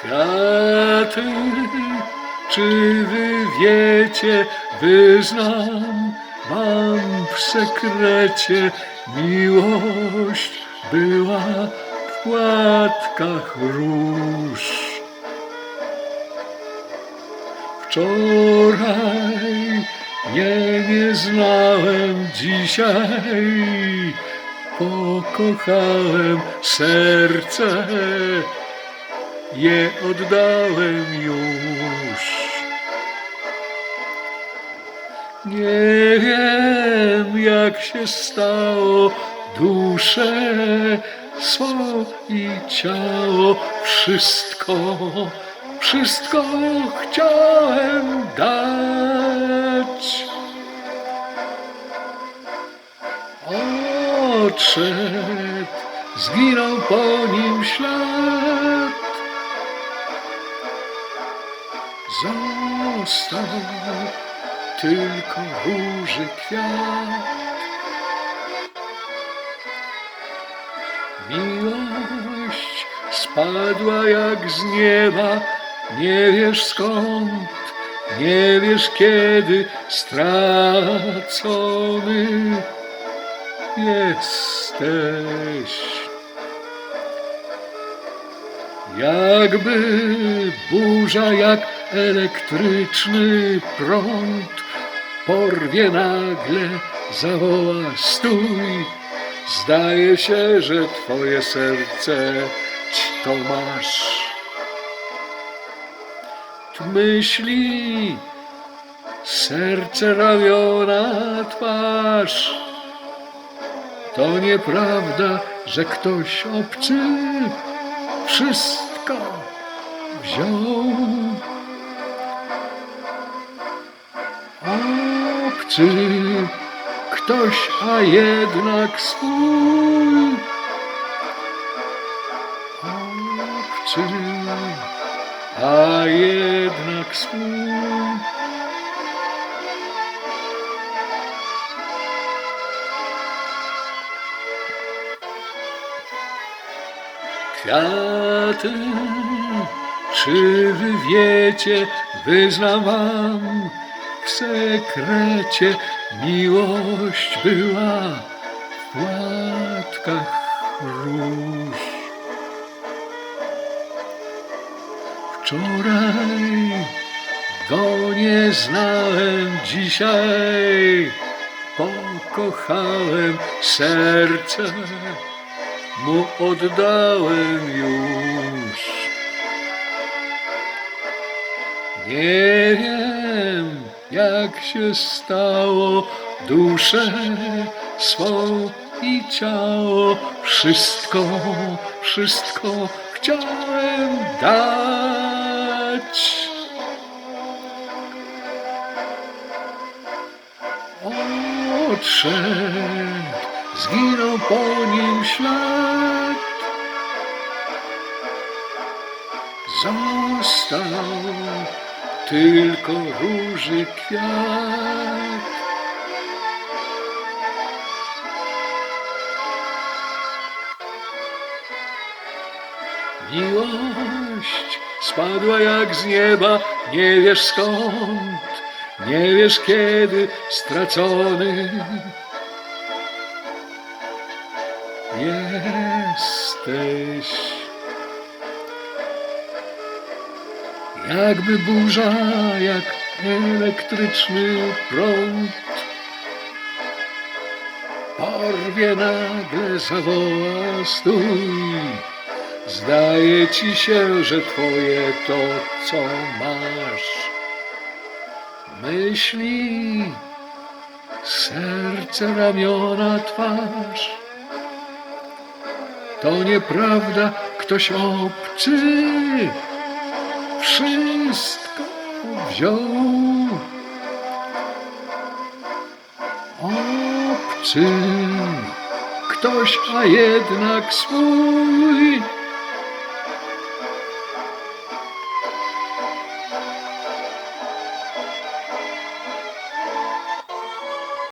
Kwiaty, czy wy wiecie, wyznam wam w sekrecie, miłość była w płatkach róż. Wczoraj nie, nie znałem, dzisiaj pokochałem serce, je oddałem już. Nie wiem, jak się stało, duszę swą i ciało, wszystko, wszystko chciałem dać. Odszedł, zginął po nim ślad. Został tylko róży kwiat. Miłość spadła jak z nieba, nie wiesz skąd, nie wiesz kiedy, stracony jesteś. Jakby burza, jak elektryczny prąd, porwie nagle, zawoła stój. Zdaje się, że twoje serce to masz. Myśli, serce ramiona, twarz. To nieprawda, że ktoś obcy wszystko wziął. Obcy ktoś, a jednak swój. Obcy, a jednak swój. Kwiaty, czy wy wiecie, wyznam wam w sekrecie, miłość była w płatkach róż. Wczoraj go nie znałem, dzisiaj pokochałem serce mu oddałem już. Nie wiem, jak się stało, duszę swą i ciało, wszystko, wszystko chciałem dać. Odszedł, zginął po nim ślad. Został tylko róży kwiat. Miłość spadła jak z nieba, nie wiesz skąd, nie wiesz kiedy, stracony jesteś. Jakby burza, jak elektryczny prąd, porwie nagle zawoła stój. Zdaje ci się, że twoje to, co masz. Myśli, serce, ramiona, twarz. To nieprawda, ktoś obcy wszystko wziął. Obcy, ktoś, a jednak swój.